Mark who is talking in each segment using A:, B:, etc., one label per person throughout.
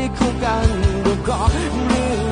A: ได้คู่กันดูก่อนเรื่อง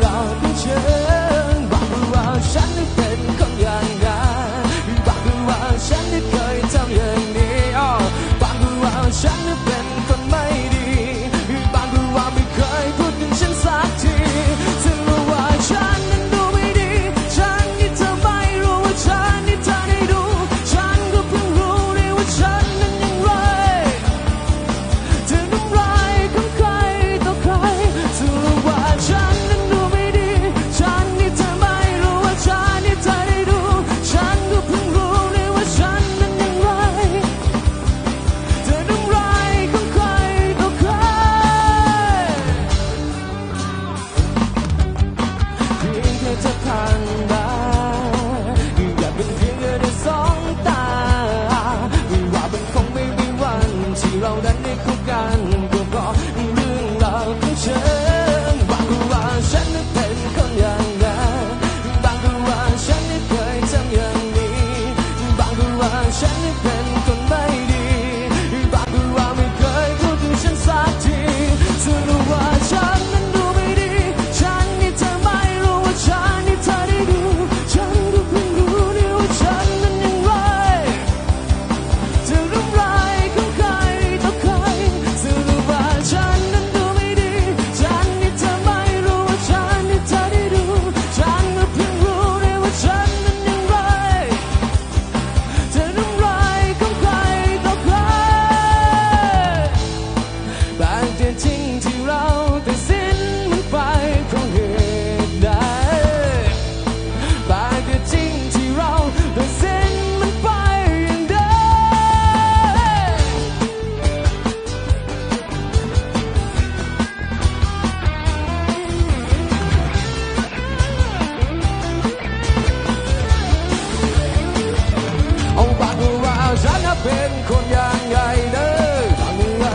A: เป็นคนอย่างไรเด้อบางว่า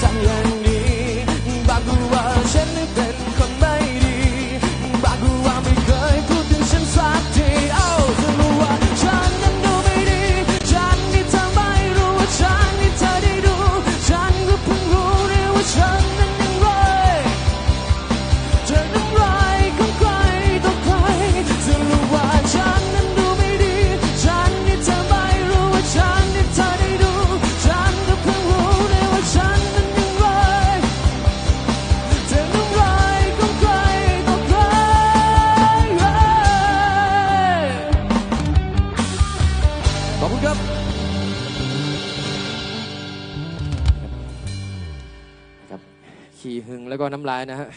A: ทำย่งดีบางว่าฉันเป็นคนไม่ดีบางว่าไม่เคยพูดถึงฉันสักทีเอ้าจะรู้ว่าฉันนั้นดูไม่ดี ฉันนี่เไมรู้ว่าฉันนี่เธอได้ดู ฉันก็เพิ่งรู้ได้ว่าฉัน ขี่
B: หึงแล้วก็น้ำลายนะฮะ